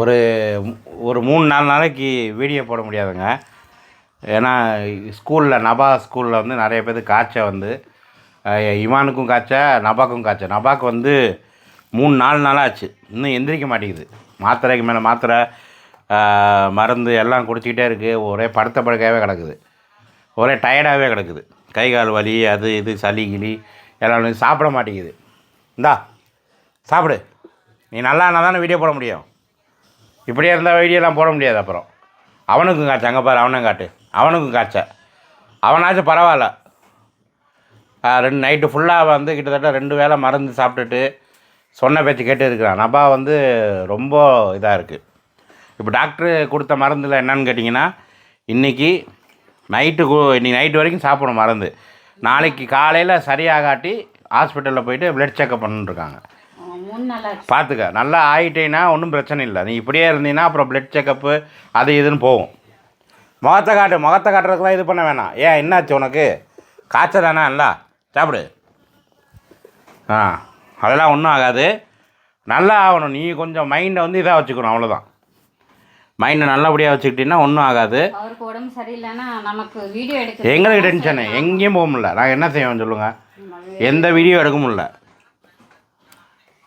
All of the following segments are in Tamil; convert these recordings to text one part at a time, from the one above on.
ஒரு ஒரு மூணு நாலு நாளைக்கு வீடியோ போட முடியாதுங்க. ஏன்னா ஸ்கூலில் நபா ஸ்கூலில் வந்து நிறைய பேருக்கு காய்ச்சல் வந்து இமானுக்கும் காய்ச்சா நபாக்கும் காய்ச்சல் நபாக்கு வந்து மூணு நாலு நாளாக ஆச்சு. இன்னும் எந்திரிக்க மாட்டேங்குது. மாத்திரைக்கு மேலே மாத்திரை மருந்து எல்லாம் குடிச்சிக்கிட்டே இருக்குது ஒரே படுத்த படுக்கையாகவே கிடக்குது. ஒரே டயர்டாகவே கிடக்குது. கை கால் வலி அது இது சளி கிளி எல்லாம் சாப்பிட மாட்டேங்குது. இந்தா சாப்பிடு. நீ நல்லா இருந்தால் தானே வீடியோ போட முடியும். இப்படியே இருந்தால் வீடியோலாம் போட முடியாது அப்புறம். அவனுக்கும் காய்ச்ச அங்கே பாரு அவனும் காட்டு. அவனுக்கும் காய்ச்ச அவனாச்சும் பரவாயில்ல. ரெண்டு நைட்டு ஃபுல்லாக வந்து கிட்டத்தட்ட ரெண்டு வேளை மருந்து சாப்பிட்டுட்டு சொன்ன பேச்சு கேட்டு இருக்கிறான். நபா வந்து ரொம்ப இதாக இருக்குது இப்போ டாக்டர் கொடுத்த மருந்தில் என்னன்னு கேட்டிங்கன்னா இன்றைக்கி நைட்டு இன்னைக்கு நைட்டு வரைக்கும் சாப்பிடணும் மருந்து. நாளைக்கு காலையில் சரியாகாட்டி ஹாஸ்பிட்டலில் போயிட்டு ப்ளட் செக்கப் பண்ணிட்டுருக்காங்க பார்த்துக்க நல்லா ஆகிட்டேன்னா ஒன்றும் பிரச்சனை இல்லை. நீ இப்படியே இருந்தீங்கன்னா அப்புறம் பிளட் செக்கப்பு அது இதுன்னு போகும். முகத்தை காட்டு முகத்தை காட்டுறதுக்குலாம் இது பண்ண வேணாம். ஏன் என்னாச்சு உனக்கு? காய்ச்சல் தானே இல்லை? சாப்பிடு. ஆ அதெல்லாம் ஒன்றும் ஆகாது. நல்லா ஆகணும். நீ கொஞ்சம் மைண்டை வந்து இதாக வச்சுக்கணும் அவ்வளோதான் மைண்டை நல்லபடியாக வச்சுக்கிட்டீங்கன்னா ஒன்றும் ஆகாது. அவருக்கு உடம்பு சரியில்லைன்னா நமக்கு வீடியோ எடுக்க எங்களுக்கு டென்ஷனு எங்கேயும் போக முடியல. நான் என்ன செய்வேன் சொல்லுங்கள் எந்த வீடியோ எடுக்க முடியல.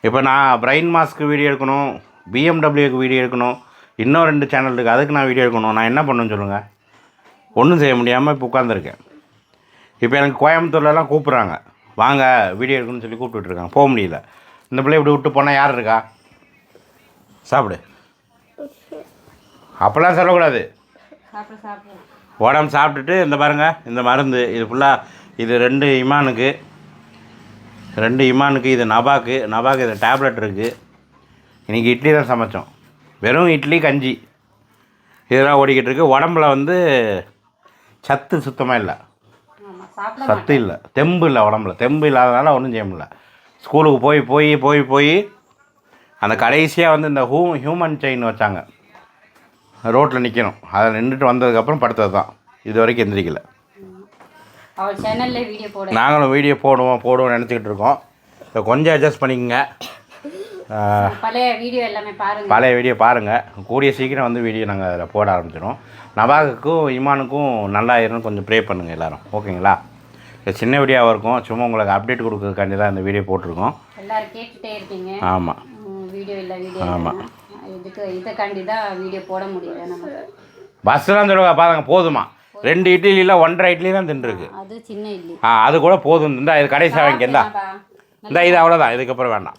இப்போ நான் பிரைன் மாஸ்க்கு வீடியோ எடுக்கணும் பிஎம்டபிள்யூக்கு வீடியோ எடுக்கணும் இன்னும் ரெண்டு சேனல் இருக்குது அதுக்கு நான் வீடியோ எடுக்கணும். நான் என்ன பண்ணணும்னு சொல்லுங்கள் ஒன்றும் செய்ய முடியாமல் இப்போ உட்காந்துருக்கேன் இப்போ எனக்கு கோயம்புத்தூர்லலாம் கூப்பிட்றாங்க. வாங்க வீடியோ எடுக்கணும்னு சொல்லி கூப்பிட்டுட்டு இருக்காங்க. போக முடியல. இந்த பிள்ளை இப்படி விட்டு போனால் யார் இருக்கா? சாப்பிடு. அப்போல்லாம் சொல்லக்கூடாது. உடம்பு சாப்பிட்டுட்டு இந்த பாருங்க இந்த மருந்து இது ஃபுல்லாக இது ரெண்டு இமானுக்கு ரெண்டு இமானுக்கு இது நபாக்கு நபாக்கு இது டேப்லெட் இருக்குது இன்றைக்கி இட்லி தான் சமைச்சோம். வெறும் இட்லி கஞ்சி. இதெல்லாம் ஓடிக்கிட்டு இருக்கு. உடம்புல வந்து சத்து சுத்தமாக இல்லை. சத்து இல்லை. தெம்பு இல்லை உடம்புல. தெம்பு இல்லாதனால ஒன்றும் செய்ய முடியல. ஸ்கூலுக்கு போய் போய் போய் போய் அந்த கடைசியாக வந்து இந்த ஹூ ஹியூமன் செயின் வச்சாங்க. ரோட்டில் நிற்கணும் அதில் நின்றுட்டு வந்ததுக்கப்புறம் படுத்தது தான் இது வரைக்கும் எந்திரிக்கல. அவள் சேனல்ல வீடியோ போட. நாங்களும் வீடியோ போடுவோம் போடுவோம் நினச்சிக்கிட்டு இருக்கோம். கொஞ்சம் அட்ஜஸ்ட் பண்ணிக்கங்க. பழைய வீடியோ எல்லாமே பாருங்க. பழைய வீடியோ பாருங்கள் கூடிய சீக்கிரம் வந்து வீடியோ நாங்கள் அதில் போட ஆரம்பிச்சிடும் நபாகுக்கும் இமானுக்கும் நல்லா இருன்னு கொஞ்சம் ப்ரே பண்ணுங்கள் எல்லாரும். ஓகேங்களா? இது சின்ன வீடியோவாக இருக்கும். சும்மா உங்களுக்கு அப்டேட் கொடுக்கறதுக்காண்டி தான் இந்த வீடியோ போட்டிருக்கோம். எல்லாரும் கேட்டுட்டே இருக்கீங்க ஆமாம் வீடியோ இல்லை வீடியோ ஆமா. இதுக்கு இதுக்காண்டி தான் வீடியோ போட முடியல நமக்கு. பஸ்ஸெலாம் சொல்லுவாங்க பாருங்க போதுமா? ரெண்டு இட்லியில் ஒன்றரை இட்லி தான் தின்றுருக்கு அது சின்ன இல்லி ஆ அது கூட போதும். இந்த இது கடைசி வாங்கிக்க இந்தா. இந்த இது அவ்வளோதான் இதுக்கப்புறம் வேண்டாம்.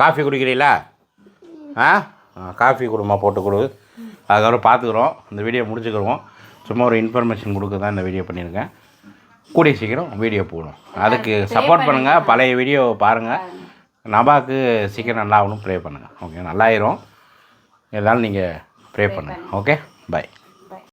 காஃபி குடிக்கிறீங்களா ஆ? காஃபி கொடுமா போட்டு கொடு. அதுக்கப்புறம் பார்த்துக்குறோம் இந்த வீடியோ முடிச்சுக்கிறோம். சும்மா ஒரு இன்ஃபர்மேஷன் கொடுக்க தான் இந்த வீடியோ பண்ணியிருக்கேன். கூடிய சீக்கிரம் வீடியோ போடும் அதுக்கு சப்போர்ட் பண்ணுங்கள் பழைய வீடியோ பாருங்கள் நபாக்கு சீக்கிரம் நல்லா ஆகணும். ப்ரே பண்ணுங்கள் ஓகே நல்லாயிரும். இருந்தாலும் நீங்கள் ப்ரே பண்ணுங்கள் ஓகே பை